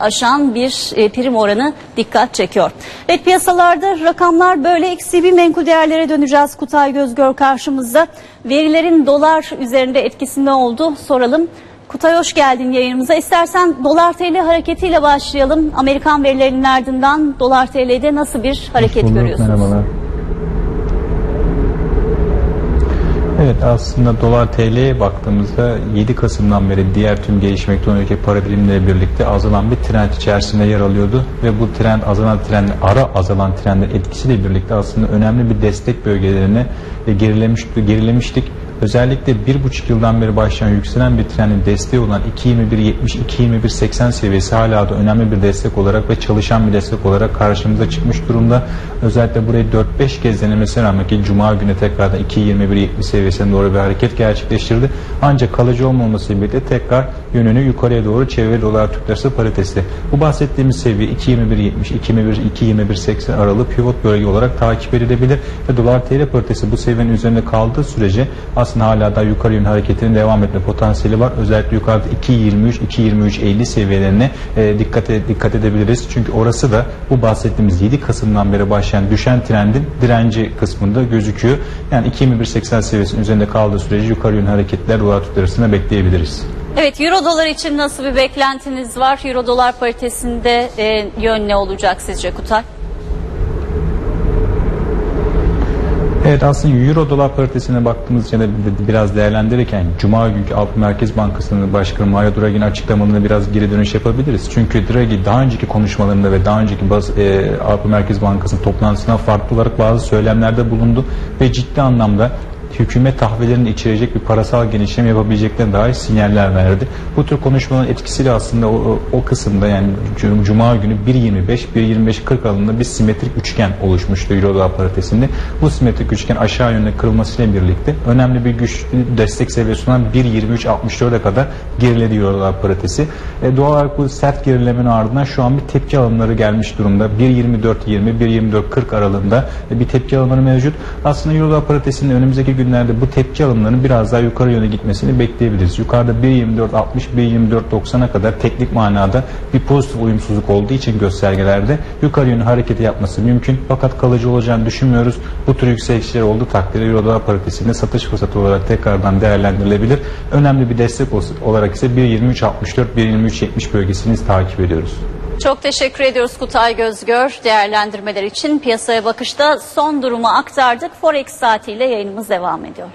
aşan bir e, prim oranı dikkat çekiyor. Evet piyasalarda rakamlar böyle eksi bir menkul değerlere döneceğiz. Kutay Gözgör karşımızda. Verilerin dolar üzerinde etkisi ne oldu soralım. Kutay hoş geldin yayınımıza. İstersen dolar TL hareketiyle başlayalım. Amerikan verilerinin ardından dolar TL'de nasıl bir hareket görüyorsunuz? Merhabalar. Evet aslında dolar TL'ye baktığımızda 7 Kasım'dan beri diğer tüm gelişmekte olan ülke para birimleriyle birlikte azalan bir trend içerisinde yer alıyordu ve bu trend azalan trend ara azalan trendin etkisiyle birlikte aslında önemli bir destek bölgelerine e, gerilemiş, gerilemiştik. Özellikle bir buçuk yıldan beri başlayan yükselen bir trendin desteği olan 2.21.70-2.21.80 seviyesi hala da önemli bir destek olarak ve çalışan bir destek olarak karşımıza çıkmış durumda. Özellikle burayı 4-5 kez denemesine rağmen ki Cuma günü tekrardan 2.21.70 seviyesine doğru bir hareket gerçekleştirdi. Ancak kalıcı olmamasıyla birlikte tekrar yönünü yukarıya doğru çevre dolar Türk lirası paritesi. Bu bahsettiğimiz seviye 2.21.70, 2.21.80 aralığı pivot bölge olarak takip edilebilir ve dolar TL paritesi bu seviyenin üzerinde kaldığı sürece aslında hala da yukarı yönlü hareketinin devam etme potansiyeli var. Özellikle yukarıda 2.23, 2.23.50 seviyelerine e, dikkat, e- dikkat edebiliriz. Çünkü orası da bu bahsettiğimiz 7 Kasım'dan beri başlayan düşen trendin direnci kısmında gözüküyor. Yani 2.21.80 seviyesinin üzerinde kaldığı sürece yukarı yönlü hareketler dolar lirasına bekleyebiliriz. Evet euro dolar için nasıl bir beklentiniz var? Euro dolar paritesinde e, yön ne olacak sizce Kutay? Evet aslında Euro dolar paritesine baktığımız ya da biraz değerlendirirken Cuma günkü Avrupa Merkez Bankası'nın Başkanı Mario Draghi'nin açıklamalarına biraz geri dönüş yapabiliriz. Çünkü Draghi daha önceki konuşmalarında ve daha önceki baz, e, Avrupa Merkez Bankası'nın toplantısına farklı olarak bazı söylemlerde bulundu ve ciddi anlamda hükümet tahvillerinin içerecek bir parasal genişleme yapabileceklerine dair sinyaller verdi. Bu tür konuşmaların etkisiyle aslında o, o, kısımda yani cum- Cuma günü 1.25-1.25-40 aralığında bir simetrik üçgen oluşmuştu Euro dolar paritesinde. Bu simetrik üçgen aşağı yönde kırılmasıyla birlikte önemli bir güç destek seviyesi olan 1.23-64'e kadar geriledi Euro dolar paritesi. E, doğal olarak bu sert gerilemenin ardından şu an bir tepki alımları gelmiş durumda. 1.24-20, 1.24-40 aralığında bir tepki alımları mevcut. Aslında Euro dolar paritesinin önümüzdeki günlerde bu tepki alımlarının biraz daha yukarı yöne gitmesini bekleyebiliriz. Yukarıda 1.24.60, 1.24.90'a kadar teknik manada bir pozitif uyumsuzluk olduğu için göstergelerde yukarı yönlü hareketi yapması mümkün. Fakat kalıcı olacağını düşünmüyoruz. Bu tür yükselişler olduğu takdirde Euro dolar paritesinde satış fırsatı olarak tekrardan değerlendirilebilir. Önemli bir destek olarak ise 1.23.64, 1.23.70 bölgesini takip ediyoruz. Çok teşekkür ediyoruz Kutay Gözgör değerlendirmeler için. Piyasaya bakışta son durumu aktardık. Forex saatiyle yayınımız devam ediyor.